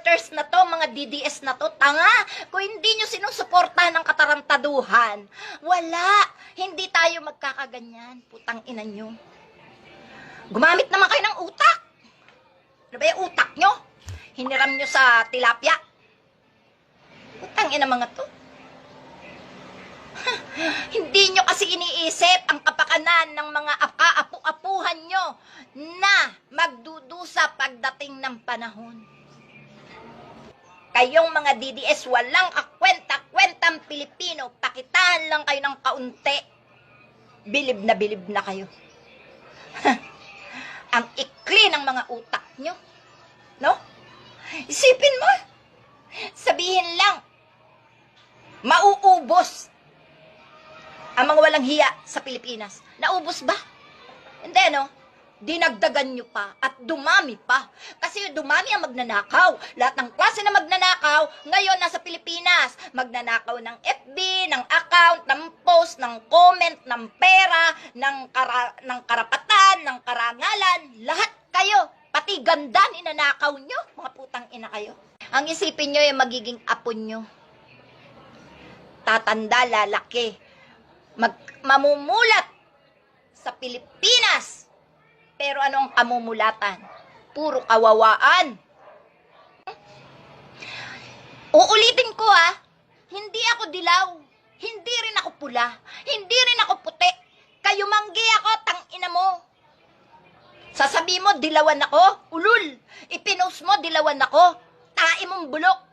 supporters na to, mga DDS na to, tanga. Kung hindi nyo sinusuportahan ng katarantaduhan, wala. Hindi tayo magkakaganyan. Putang ina nyo. Gumamit naman kayo ng utak. Ano ba yung utak nyo? Hiniram nyo sa tilapia. Putang ina mga to. Hindi nyo kasi iniisip ang kapakanan ng mga aka-apu-apuhan nyo na magdudusa pagdating ng panahon. Kayong mga DDS, walang kakwenta-kwentang Pilipino, pakitaan lang kayo ng kaunti. Bilib na bilib na kayo. ang ikli ng mga utak nyo. No? Isipin mo, sabihin lang, mauubos ang mga walang hiya sa Pilipinas. Naubos ba? Hindi, no? Dinagdagan nyo pa at dumami pa. Kasi dumami ang magnanakaw. Lahat ng klase na magnanakaw, ngayon nasa Pilipinas. Magnanakaw ng FB, ng account, ng post, ng comment, ng pera, ng, kara- ng karapatan, ng karangalan. Lahat kayo. Pati ganda ninanakaw nyo. Mga putang ina kayo. Ang isipin nyo yung magiging apo nyo. Tatanda, lalaki mag, mamumulat sa Pilipinas. Pero ano ang kamumulatan? Puro kawawaan. Uulitin ko ha, hindi ako dilaw. Hindi rin ako pula. Hindi rin ako puti. Kayo manggi ako, tang ina mo. Sasabi mo, dilawan ako, ulul. Ipinost mo, dilawan ako. Tae mong bulok.